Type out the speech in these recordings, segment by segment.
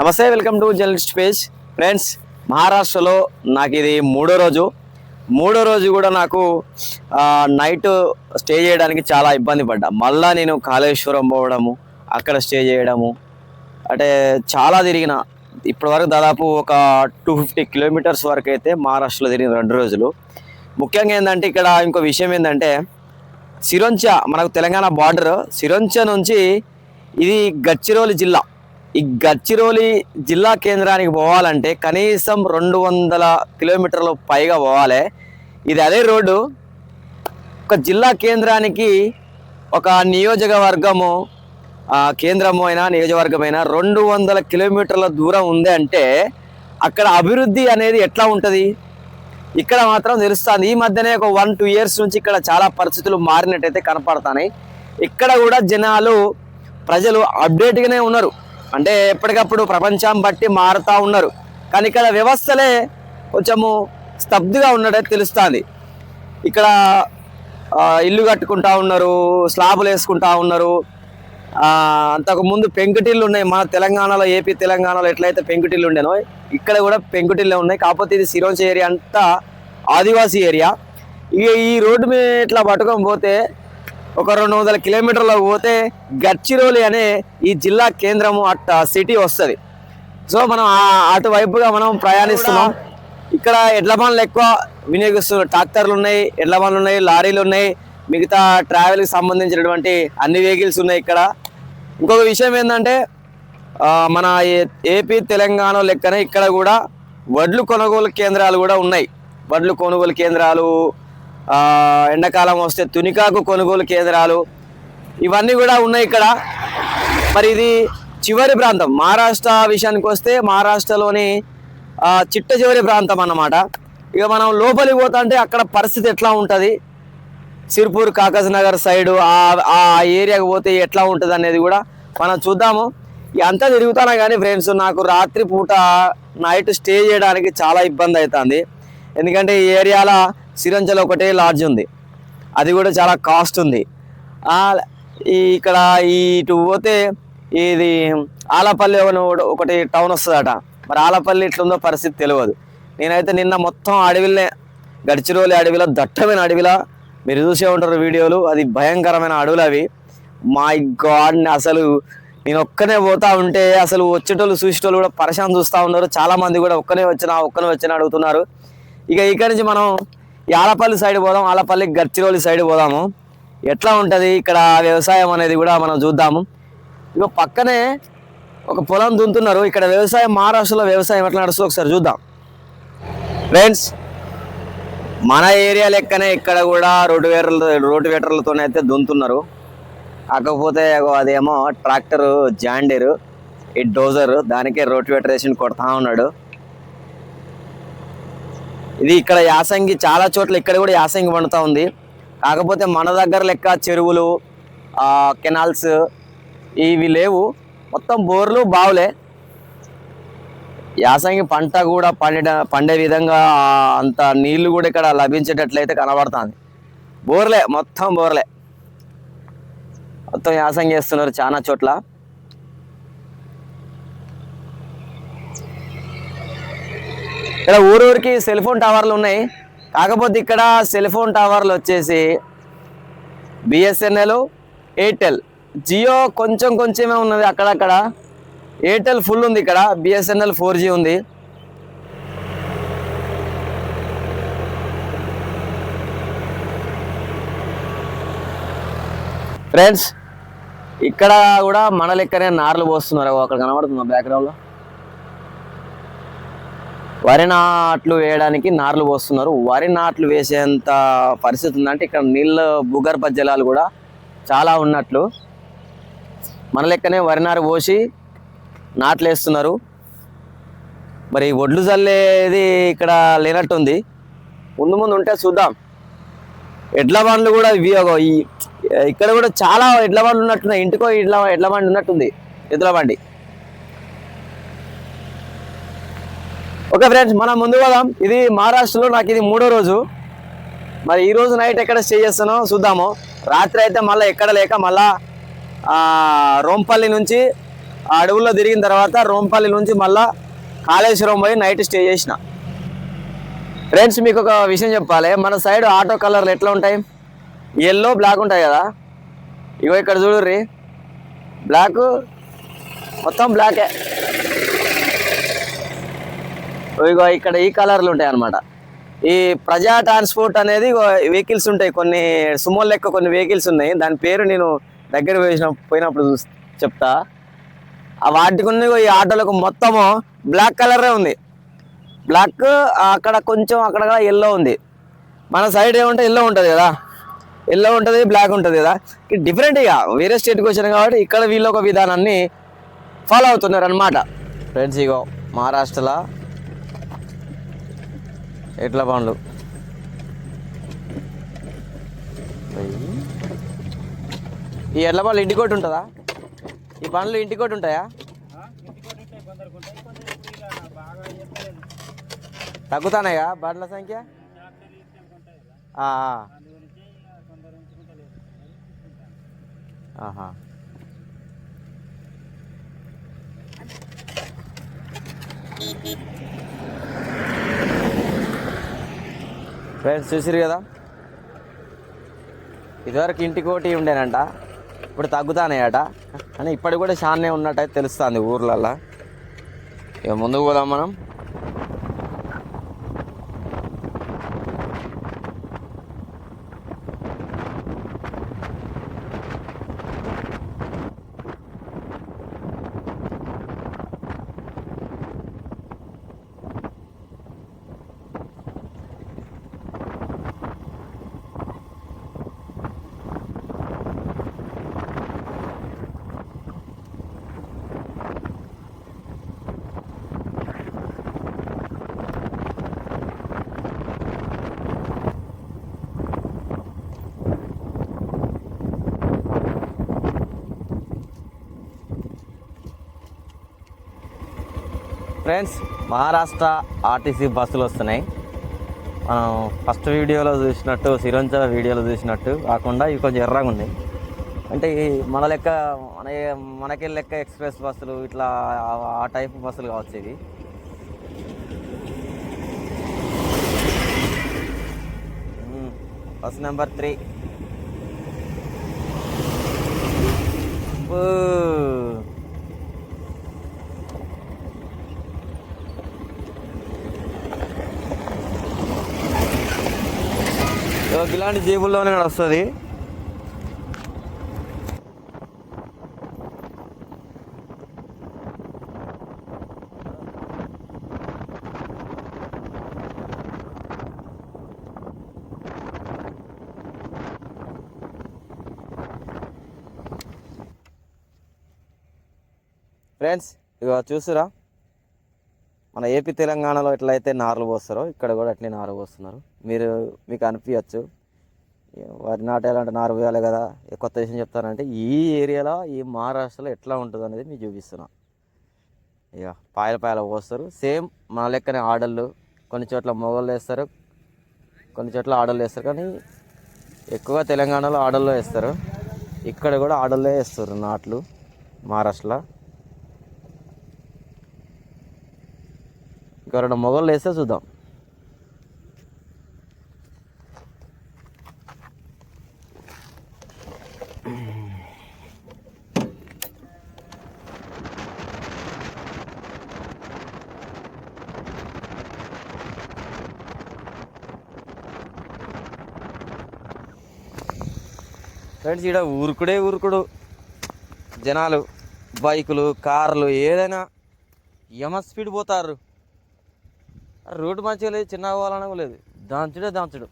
నమస్తే welcome to journalist page. Friends మహారాష్ట్రలో నాకు ఇది మూడో రోజు. మూడో రోజు కూడా నాకు నైట్ స్టే చేయడానికి చాలా ఇబ్బంది పడ్డా. మళ్ళా నేను కాళేశ్వరం పోవడము అక్కడ స్టే చేయడము అంటే చాలా తిరిగిన. ఇప్పటివరకు దాదాపు ఒక టూ ఫిఫ్టీ కిలోమీటర్స్ వరకు అయితే మహారాష్ట్రలో తిరిగిన రెండు రోజులు. ముఖ్యంగా ఏంటంటే ఇక్కడ ఇంకో విషయం ఏంటంటే సిరొంచ మనకు తెలంగాణ బార్డర్ సిరొంచ నుంచి ఇది గచ్చిరోలి జిల్లా. ఈ గచ్చిరోలి జిల్లా కేంద్రానికి పోవాలంటే కనీసం రెండు వందల కిలోమీటర్లు పైగా పోవాలి. ఇది అదే రోడ్డు. ఒక జిల్లా కేంద్రానికి ఒక నియోజకవర్గము కేంద్రము అయినా నియోజకవర్గమైనా రెండు వందల కిలోమీటర్ల దూరం ఉంది అంటే అక్కడ అభివృద్ధి అనేది ఎట్లా ఉంటుంది? ఇక్కడ మాత్రం తెలుస్తుంది. ఈ మధ్యనే ఒక వన్ టూ ఇయర్స్ నుంచి ఇక్కడ చాలా పరిస్థితులు మారినట్టయితే కనపడుతున్నాయి. ఇక్కడ కూడా జనాలు ప్రజలు అప్డేట్గానే ఉన్నారు. అంటే ఎప్పటికప్పుడు ప్రపంచం బట్టి మారుతూ ఉన్నారు. కానీ ఇక్కడ వ్యవస్థలే కొంచెము స్తబ్దుగా ఉన్నట్టు తెలుస్తుంది. ఇక్కడ ఇల్లు కట్టుకుంటా ఉన్నారు స్లాబులు వేసుకుంటా ఉన్నారు. అంతకుముందు పెంకుటిల్లు ఉన్నాయి. మన తెలంగాణలో ఏపీ తెలంగాణలో ఎట్లయితే పెంకుటిల్లు ఉండేనో ఇక్కడ కూడా పెంకుటిల్లే ఉన్నాయి. కాకపోతే ఇది సిరోంచ ఏరియా అంతా ఆదివాసీ ఏరియా. ఇక ఈ రోడ్డు మీద ఇట్లా పట్టుకొని పోతే ఒక రెండు వందల కిలోమీటర్ల పోతే గచ్చిరోలి అనే ఈ జిల్లా కేంద్రము అట్ట సిటీ వస్తుంది. సో మనం అటువైపుగా మనం ప్రయాణిస్తున్నాం. ఇక్కడ ఎడ్ల బండ్లు ఎక్కువ వినియోగిస్తున్నారు. ట్రాక్టర్లు ఉన్నాయి ఎడ్ల బండ్లు ఉన్నాయి లారీలు ఉన్నాయి. మిగతా ట్రావెల్కి సంబంధించినటువంటి అన్ని వెహికల్స్ ఉన్నాయి ఇక్కడ. ఇంకొక విషయం ఏంటంటే మన ఏ- ఏపీ తెలంగాణ లెక్కనే ఇక్కడ కూడా వడ్లు కొనుగోలు కేంద్రాలు కూడా ఉన్నాయి. వడ్లు కొనుగోలు కేంద్రాలు ఎండాకాలం వస్తే తునికాకు కొనుగోలు కేంద్రాలు ఇవన్నీ కూడా ఉన్నాయి ఇక్కడ. మరి ఇది చివరి ప్రాంతం. మహారాష్ట్ర విషయానికి వస్తే మహారాష్ట్రలోని చిట్ట చివరి ప్రాంతం అన్నమాట. ఇక మనం లోపలికి పోతుంటే అక్కడ పరిస్థితి ఎట్లా ఉంటుంది? సిర్పూర్ కాకజ్ నగర్ ఆ ఆ ఏరియాకి పోతే ఎట్లా ఉంటుంది అనేది కూడా మనం చూద్దాము. ఇక అంతా తిరుగుతానా కానీ ఫ్రెండ్స్ నాకు రాత్రి పూట నైట్ స్టే చేయడానికి చాలా ఇబ్బంది అవుతుంది. ఎందుకంటే ఈ ఏరియాలో సిరంజలో ఒకటే లాడ్జ్ ఉంది. అది కూడా చాలా కాస్ట్ ఉంది. ఇక్కడ ఇటు పోతే ఇది ఆలపల్లి ఒకటి- టౌన్ వస్తుందట. మరి ఆలపల్లి ఇట్లుందో పరిస్థితి తెలియదు. నేనైతే నిన్న మొత్తం అడవిలనే గడిచిరోలి అడవిలో దట్టమైన అడవిలో మీరు చూసే ఉంటారు వీడియోలు. అది భయంకరమైన అడవులు అవి. మై గాడ్ అసలు నేను ఒక్కనే పోతా ఉంటే అసలు వచ్చేటోళ్ళు చూసేటోళ్ళు కూడా పరిశాన్ చూస్తూ ఉన్నారు. చాలామంది కూడా ఒక్కనే వచ్చినా ఒక్కనే వచ్చినా అడుగుతున్నారు. ఇక ఇక్కడి నుంచి మనం ఈ ఆలపల్లి సైడ్ పోదాం ఆలపల్లి గచ్చిరోలి సైడ్ పోదాము. ఎట్లా ఉంటుంది ఇక్కడ వ్యవసాయం అనేది కూడా మనం చూద్దాము. ఇక పక్కనే ఒక పొలం దున్తున్నారు ఇక్కడ వ్యవసాయం మహారాష్ట్రలో వ్యవసాయం ఎట్లా నడుస్తుందో ఒకసారి చూద్దాం. ఫ్రెండ్స్ మన ఏరియా లెక్కనే ఇక్కడ కూడా రోడ్డు వేటర్లు రోడ్డు వేటర్లతోనే అయితే దున్తున్నారు కాకపోతే అదేమో ట్రాక్టర్ జాండీరు ఈ డోజర్ దానికే రోటివేటర్ వేసి కొడతా ఉన్నాడు. ఇది ఇక్కడ యాసంగి చాలా చోట్ల ఇక్కడ కూడా యాసంగి పండుతూ ఉంది. కాకపోతే మన దగ్గర లెక్క చెరువులు కెనాల్స్ ఇవి లేవు. మొత్తం బోర్లు బావులే. యాసంగి పంట కూడా పండే పండే విధంగా అంత నీళ్ళు కూడా ఇక్కడ లభించేటట్లయితే కనబడుతుంది. బోర్లే మొత్తం బోర్లే. మొత్తం యాసంగి చేస్తున్నారు చాలా చోట్ల. ఇక్కడ ఊరూరికి సెల్ ఫోన్ టవర్లు ఉన్నాయి. కాకపోతే ఇక్కడ సెల్ ఫోన్ టవర్లు వచ్చేసి బిఎస్ఎన్ఎల్ ఎయిర్టెల్ జియో కొంచెం కొంచెమే ఉన్నది అక్కడక్కడ. ఎయిర్టెల్ ఫుల్ ఉంది ఇక్కడ. బిఎస్ఎన్ఎల్ ఫోర్ జీ ఉంది. ఫ్రెండ్స్ ఇక్కడ కూడా మన లెక్కనే నార్లు పోస్తున్నారు. అక్కడ కనబడుతుందా బ్యాక్గ్రౌండ్లో వరి నాట్లు వేయడానికి నార్లు పోస్తున్నారు. వరి నాట్లు వేసేంత పరిస్థితి ఉందంటే ఇక్కడ నీళ్ళ భూగర్భ జలాలు కూడా చాలా ఉన్నట్లు. మన లెక్కనే వరి నారు పోసి నాట్లు వేస్తున్నారు. మరి ఒడ్లు చల్లేది ఇక్కడ లేనట్టుంది. ముందు ముందు ఉంటే చూద్దాం. ఎడ్ల బండ్లు కూడా ఇవి ఈ ఇక్కడ కూడా చాలా ఎడ్ల బండ్లు ఉన్నట్టున్నాయి. ఇంటికో ఎడ్ల ఎడ్ల బండి ఉన్నట్టుంది. ఎద్దుల బండి. ఓకే ఫ్రెండ్స్ మనం ముందు పోదాం. ఇది మహారాష్ట్రలో నాకు ఇది మూడో రోజు. మరి ఈ రోజు నైట్ ఎక్కడ స్టే చేస్తానో చూద్దాము. రాత్రి అయితే మళ్ళీ ఎక్కడ లేక మళ్ళా రోంపల్లి నుంచి ఆ అడవుల్లో తిరిగిన తర్వాత రోంపల్లి నుంచి మళ్ళా కాళేశ్వరం పోయి నైట్ స్టే చేసిన. ఫ్రెండ్స్ మీకు ఒక విషయం చెప్పాలి. మన సైడ్ ఆటో కలర్లు ఎట్లా ఉంటాయి? ఎల్లో బ్లాక్ ఉంటాయి కదా. ఇగో ఇక్కడ చూడుర్రి. బ్లాక్ మొత్తం బ్లాకే ఇగో ఇక్కడ ఈ కలర్లు ఉంటాయి అనమాట ఈ ప్రజా ట్రాన్స్పోర్ట్ అనేది వెహికల్స్ ఉంటాయి. కొన్ని సుమో లెక్క కొన్ని వెహికల్స్ ఉన్నాయి. దాని పేరు నేను దగ్గర పోయిన పోయినప్పుడు చూ చెప్తా. ఆ వాటికి ఈ ఆటోలకు మొత్తము బ్లాక్ కలరే ఉంది. బ్లాక్ అక్కడ కొంచెం అక్కడ ఎల్లో ఉంది. మన సైడ్ ఏముంటే ఎల్లో ఉంటుంది కదా. ఎల్లో ఉంటుంది బ్లాక్ ఉంటుంది కదా. డిఫరెంట్ ఇక. వేరే స్టేట్కి వచ్చాను కాబట్టి ఇక్కడ వీళ్ళు ఒక విధానాన్ని ఫాలో అవుతున్నారు అనమాట ఫ్రెండ్స్ ఇగో మహారాష్ట్రలో ఎట్ల పండ్లు? ఈ ఎడ్ల పండ్లు ఇంటికోటి ఉంటుందా? ఈ పండ్లు ఇంటికోటి ఉంటాయా? తగ్గుతానాయా బండ్ల సంఖ్య? ఆహా. ఫ్రెండ్స్ చూసిరు కదా? ఇదివరకు ఇంటికోటి ఉండేనంట ఇప్పుడు తగ్గుతానయ్యాట కానీ ఇప్పటికి కూడా షాన్నే ఉన్నట్టయితే తెలుస్తుంది ఊర్లల్లో. ఇక ముందుకు పోదాం మనం. ఫ్రెండ్స్ మహారాష్ట్ర ఆర్టీసీ బస్సులు వస్తున్నాయి. మనం ఫస్ట్ వీడియోలో చూసినట్టు సిరంచల వీడియోలో చూసినట్టు కాకుండా ఇవి కొంచెం ఎర్రగా ఉన్నాయి అంటే మన లెక్క మన మనకి లెక్క ఎక్స్ప్రెస్ బస్సులు ఇట్లా ఆ- టైప్ బస్సులు కావచ్చు ఇవి. Bus number three O. ఇగో ఇలాంటి జేబుల్లోనే నడుస్తుంది. ఫ్రెండ్స్ ఇక చూస్తురా మన ఏపీ తెలంగాణలో ఎట్లయితే నార్లు పోస్తారో ఇక్కడ కూడా అట్లే నారు పోస్తున్నారు. మీరు మీకు అనిపించచ్చు వరి నాటేయాలంటే నారు పోయాలి కదా? కొత్త విషయం చెప్తానంటే ఈ ఏరియాలో ఈ మహారాష్ట్రలో ఎట్లా ఉంటుంది అనేది మీకు చూపిస్తున్నా. ఇక పాయల పాయల పోస్తారు. సేమ్ మన లెక్కనే ఆడళ్ళు కొన్ని చోట్ల మొగళ్ళు వేస్తారు కొన్ని చోట్ల ఆడళ్ళు వేస్తారు. కానీ ఎక్కువగా తెలంగాణలో ఆడల్లో వేస్తారు. ఇక్కడ కూడా ఆడల్లో వేస్తారు నాట్లు మహారాష్ట్రలో. ఇంకా రెండు మొగళ్ళు వేస్తే చూద్దాం. ఫ్రెండ్స్ ఇక్కడ ఊరుకుడే ఊరుకుడు. జనాలు బైకులు కార్లు ఏదైనా యమ స్పీడ్ పోతారు. రోడ్డు మంచిగా లేదు చిన్నగా పోవాలని లేదు. దాంచుడే దాంచుడు.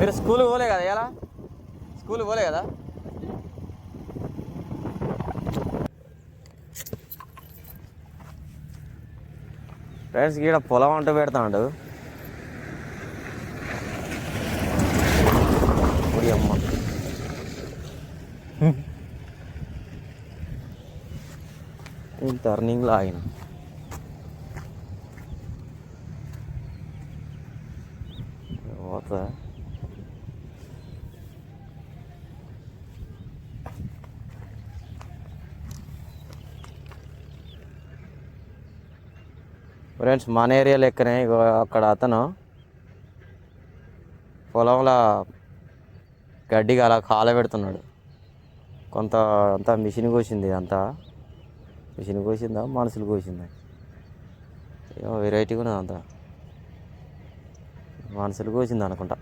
మీరు స్కూల్ పోలే కదా ఎలా స్కూల్ పోలే కదా? ఫ్రెండ్స్ ఇక్కడ పొలం అంటూ పెడతాడు. மாரி அம்மா ടേണിങ്ങിൽ ആയിന ఫ్రెండ్స్ మన ఏరియా లెక్కనే అక్కడ అతను పొలంలో గడ్డిగా అలా కాల పెడుతున్నాడు. కొంత అంతా మిషన్ కోసింది అంతా మిషన్ కోసిందా? మనుషులు కోసిందా? ఏమో వెరైటీగా ఉన్నది అంతా. మనుషులు కోసింది అనుకుంటా.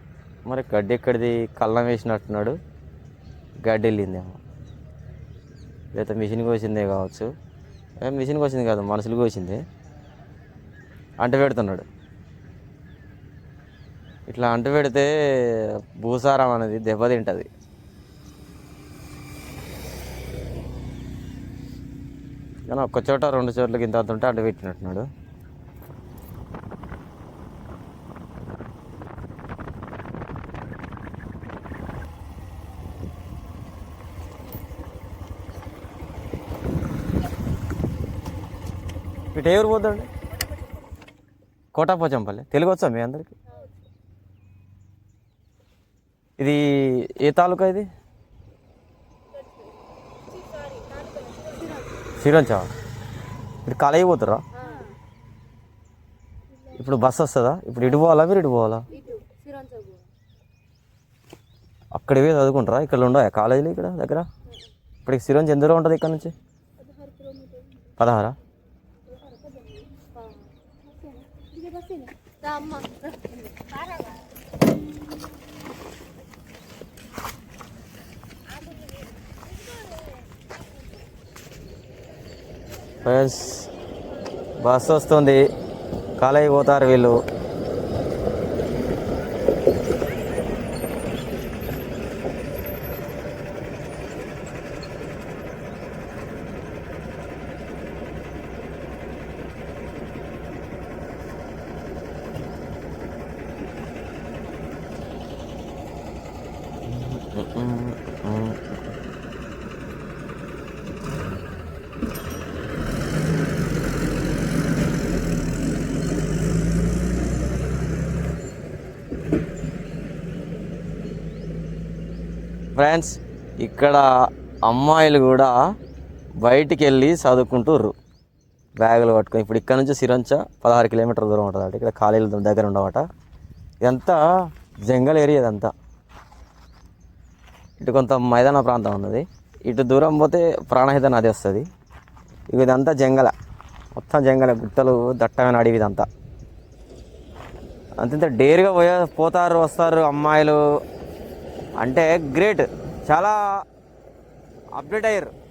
మరి గడ్డి ఎక్కడిది? కళ్ళం వేసినట్టున్నాడు. గడ్డి వెళ్ళిందేమో. లేదా మిషన్ కోసిందే కావచ్చు. మిషన్ కోసింది కాదు మనుషులు కోసింది. అంట పెడుతున్నాడు. ఇట్లా అంటు పెడితే భూసారం అనేది దెబ్బతింటుంది. కానీ ఒక్క చోట రెండు చోట్లకి ఇంత అంత ఉంటే అంటు పెట్టినట్టున్నాడు. ఇటు ఎవరు పోతాడు? కోటాపోచంపల్లి తెలుగు వచ్చా మీ అందరికి? ఇది ఏ తాలూకా ఇది? శ్రీరంచా ఇప్పుడు కాలేజీ పోతారా? ఇప్పుడు బస్సు వస్తుందా? ఇప్పుడు ఇటు పోవాలా మీరు ఇటు పోవాలా? అక్కడ పోయి చదువుకుంటారా? ఇక్కడ ఉండవా కాలేజీలు ఇక్కడ దగ్గర? ఇప్పుడు సిరంజ్ ఎంత దూరం ఉంటుంది ఇక్కడ నుంచి? పదహారా? ఫ్రెండ్స్ బస్సు వస్తుంది కాలేజీ పోతారు వీళ్ళు Mm-mm. ఫ్రెండ్స్ ఇక్కడ అమ్మాయిలు కూడా బయటికి వెళ్ళి చదువుకుంటుర్రు బ్యాగులు పట్టుకొని. ఇప్పుడు ఇక్కడ నుంచి సిరంచ పదహారు కిలోమీటర్ల దూరం ఉంటుంది ఇక్కడ కాలేజీల దగ్గర ఉండవట. ఇదంతా జంగల్ ఏరియా ఇదంతా. ఇటు కొంత మైదాన ప్రాంతం ఉన్నది. ఇటు దూరం పోతే ప్రాణహిత నది వస్తుంది. ఇక ఇదంతా జంగల. మొత్తం జంగల గుట్టలు దట్టమైన అడవి ఇదంతా. అంతంత డేరుగా పోయే పోతారు వస్తారు అమ్మాయిలు. అంటే గ్రేట్. చాలా అప్డేట్ అయ్యారు.